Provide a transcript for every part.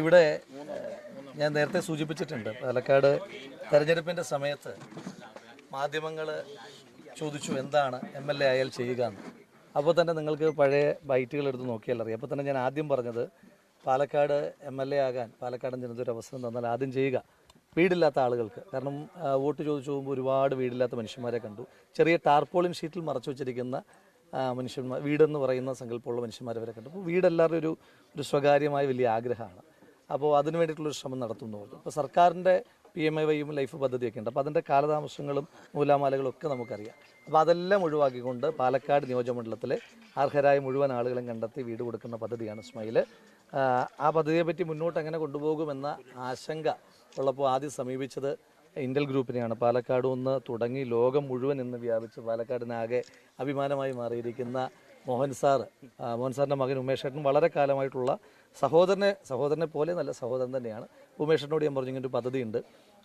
ഇവിടെ ഞാൻ നേരത്തെ സൂചിപ്പിച്ചിട്ടുണ്ട് പാലക്കാട് തെരഞ്ഞെടുപ്പിന്റെ സമയത്ത് മാധ്യമങ്ങൾ ചോദിച്ചു എന്താണ് എം എൽ എ ആയാൽ ചെയ്യുക എന്ന്. അപ്പോൾ തന്നെ നിങ്ങൾക്ക് പഴയ ബൈറ്റുകൾ എടുത്ത് നോക്കിയാൽ അറിയാം. അപ്പോൾ തന്നെ ഞാൻ ആദ്യം പറഞ്ഞത് പാലക്കാട് എം എൽ എ ആകാൻ പാലക്കാടൻ ജനതൊരു അവസരം തന്നാൽ ആദ്യം ചെയ്യുക. വീടില്ലാത്ത ആളുകൾക്ക് കാരണം വോട്ട് ചോദിച്ചു പോകുമ്പോൾ ഒരുപാട് വീടില്ലാത്ത മനുഷ്യന്മാരെ കണ്ടു. ചെറിയ ടാർപോളിൻ ഷീറ്റിൽ മറച്ചു വെച്ചിരിക്കുന്ന മനുഷ്യന്മാർ വീടെന്ന് പറയുന്ന സങ്കല്പമുള്ള മനുഷ്യന്മാരെ വരെ കണ്ടു അപ്പോൾ വീടെല്ലാവരും ഒരു ഒരു സ്വകാര്യമായ വലിയ ആഗ്രഹമാണ്. അപ്പോൾ അതിന് വേണ്ടിയിട്ടുള്ളൊരു ശ്രമം നടത്തുന്നു പറഞ്ഞു അപ്പോൾ സർക്കാരിന്റെ പി എം ഐ വൈയും ലൈഫ് പദ്ധതിയൊക്കെ ഉണ്ട്. അപ്പോൾ അതിന്റെ കാലതാമസങ്ങളും നൂലാമാലകളും ഒക്കെ നമുക്കറിയാം. അപ്പോൾ അതെല്ലാം ഒഴിവാക്കിക്കൊണ്ട് പാലക്കാട് നിയോജകമണ്ഡലത്തിലെ അർഹരായ മുഴുവൻ ആളുകളും കണ്ടെത്തി വീട് കൊടുക്കുന്ന പദ്ധതിയാണ് സ്മൈൽ. ആ, ആ പദ്ധതിയെപ്പറ്റി മുന്നോട്ട് എങ്ങനെ കൊണ്ടുപോകുമെന്ന ആശങ്ക ഉള്ളപ്പോൾ ആദ്യം സമീപിച്ചത് ഇന്റൽ ഗ്രൂപ്പിനെയാണ്. പാലക്കാട് ഒന്ന് തുടങ്ങി ലോകം മുഴുവൻ ഇന്ന് വ്യാപിച്ച് പാലക്കാടിനാകെ അഭിമാനമായി മാറിയിരിക്കുന്ന മോഹൻ സാർ മോഹൻ സാറിന്റെ മകൻ ഉമേഷ് ഏട്ടൻ വളരെ കാലമായിട്ടുള്ള സഹോദരനെ സഹോദരനെ പോലെ നല്ല സഹോദരൻ തന്നെയാണ്. ഉമേഷേട്ടനോട് ഞാൻ പറഞ്ഞു ഇങ്ങനെ ഒരു പദ്ധതിയുണ്ട്.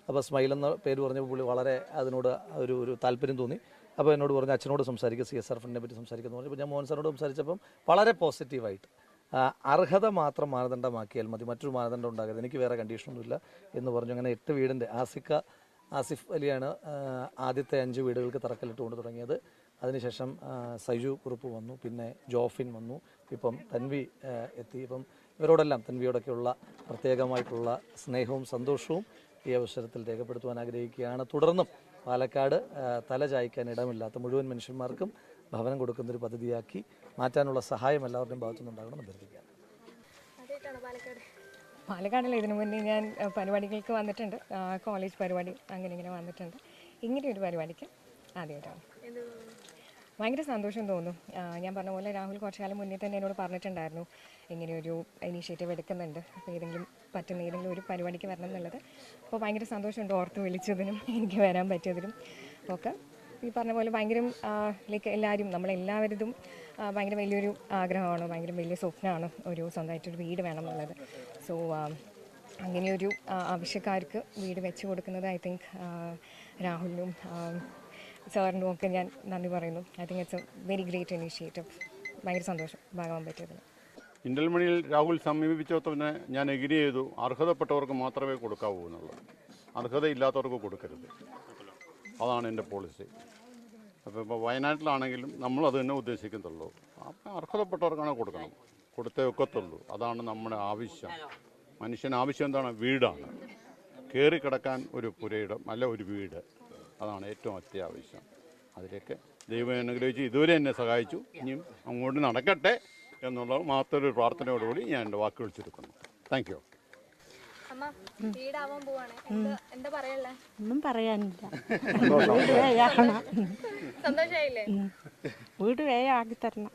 അപ്പോൾ സ്മൈൽ എന്ന പേര് പറഞ്ഞപ്പോൾ പുള്ളി വളരെ അതിനോട് ഒരു ഒരു താല്പര്യം തോന്നി. അപ്പോൾ എന്നോട് പറഞ്ഞു അച്ഛനോട് സംസാരിക്കുക സി എസ് ആർ ഫണ്ടിനെ പറ്റി സംസാരിക്കുന്നു പറഞ്ഞു അപ്പോൾ ഞാൻ മോഹൻ സാറിനോട് സംസാരിച്ചപ്പം വളരെ പോസിറ്റീവായിട്ട് അർഹത മാത്രം മാനദണ്ഡമാക്കിയാൽ മതി മറ്റൊരു മാനദണ്ഡം ഉണ്ടാകരുത് എനിക്ക് വേറെ കണ്ടീഷനൊന്നുമില്ല എന്ന് പറഞ്ഞു. അങ്ങനെ എട്ട് വീടിന്റെ ആസിക്ക ആസിഫ് അലിയാണ് ആദ്യത്തെ അഞ്ച് വീടുകൾക്ക് തറക്കല്ലിട്ട് കൊണ്ടു തുടങ്ങിയത്. അതിനുശേഷം സൈജു കുറുപ്പ് വന്നു പിന്നെ ജോഫിൻ വന്നു ഇപ്പം തൻവി എത്തി. ഇപ്പം ഇവരോടെല്ലാം തൻവിയോടൊക്കെയുള്ള പ്രത്യേകമായിട്ടുള്ള സ്നേഹവും സന്തോഷവും ഈ അവസരത്തിൽ രേഖപ്പെടുത്തുവാൻ ആഗ്രഹിക്കുകയാണ്. തുടർന്നും പാലക്കാട് തല ചായ്ക്കാൻ ഇടമില്ലാത്ത മുഴുവൻ മനുഷ്യന്മാർക്കും ഭവനം കൊടുക്കുന്നൊരു പദ്ധതിയാക്കി മാറ്റാനുള്ള സഹായം എല്ലാവരുടെയും ഭാഗത്തുനിന്നുണ്ടാകണം അഭ്യർത്ഥിക്കുകയാണ്. പാലക്കാട്? പാലക്കാടിൽ ഇതിനു മുന്നേ ഞാൻ പരിപാടികൾക്ക് വന്നിട്ടുണ്ട്. കോളേജ് പരിപാടി അങ്ങനെ ഇങ്ങനെ വന്നിട്ടുണ്ട്. ഇങ്ങനെ ഒരു പരിപാടിക്ക് ആദ്യമായിട്ടാണ് ഭയങ്കര സന്തോഷം തോന്നും. ഞാൻ പറഞ്ഞ പോലെ രാഹുൽ കുറച്ചു കാലം മുന്നേ തന്നെ എന്നോട് പറഞ്ഞിട്ടുണ്ടായിരുന്നു. ഇങ്ങനെയൊരു ഇനീഷ്യേറ്റീവ് എടുക്കുന്നുണ്ട്. അപ്പോൾ ഏതെങ്കിലും പറ്റുന്ന ഏതെങ്കിലും ഒരു പരിപാടിക്ക് വരണം എന്നുള്ളത്. അപ്പോൾ ഭയങ്കര സന്തോഷമുണ്ട് ഓർത്ത് വിളിച്ചതിനും എനിക്ക് വരാൻ പറ്റിയതിനും ഒക്കെ. ഈ പറഞ്ഞ പോലെ ഭയങ്കര ലൈക്ക് എല്ലാവരും നമ്മളെല്ലാവരും ഭയങ്കര വലിയൊരു ആഗ്രഹമാണ് ഭയങ്കര വലിയ സ്വപ്നമാണ് ഒരു സ്വന്തമായിട്ടൊരു വീട് വേണം എന്നുള്ളത് സോ അങ്ങനെയൊരു ആവശ്യക്കാർക്ക് വീട് വെച്ച് കൊടുക്കുന്നത് ഐ തിങ്ക് രാഹുലിനും സാറിനും ഒക്കെ ഞാൻ നന്ദി പറയുന്നു. I think it's a very great initiative ഭയങ്കര സന്തോഷം ഭാഗമാൻ പറ്റിയതിന്. ഇൻഡൽമണിയിൽ രാഹുൽ സമീപിച്ചതിനെ ഞാൻ എഗ്രി ചെയ്തു. അർഹതപ്പെട്ടവർക്ക് മാത്രമേ കൊടുക്കാവൂ എന്നുള്ളത്. അർഹതയില്ലാത്തവർക്ക് കൊടുക്കരുത്. അതാണ് എന്റെ പോളിസി. അപ്പോൾ ഇപ്പോൾ വയനാട്ടിലാണെങ്കിലും നമ്മൾ അത് തന്നെ ഉദ്ദേശിക്കുന്നുള്ളൂ അപ്പം അർഹതപ്പെട്ടവർക്കാണ് കൊടുക്കണം. കൊടുത്തേ ഒക്കത്തുള്ളൂ. അതാണ് നമ്മുടെ ആവശ്യം. മനുഷ്യന് ആവശ്യം എന്താണ്? വീടാണ്. കയറി കിടക്കാൻ ഒരു പുരയിടം അല്ല ഒരു വീട്. അതാണ് ഏറ്റവും അത്യാവശ്യം. അതിലേക്ക് ദൈവം അനുഗ്രഹിച്ച് ഇതുവരെ എന്നെ സഹായിച്ചു. ഇനിയും അങ്ങോട്ട് നടക്കട്ടെ എന്നുള്ള മാത്രം ഒരു പ്രാർത്ഥനയോടുകൂടി ഞാൻ എന്റെ വാക്കുകൾ ചുരുക്കുന്നു. താങ്ക് യു ഒന്നും പറയാനില്ല. വീട് സന്തോഷായില്ലേ? വീട് വേയാക്കി തരണം.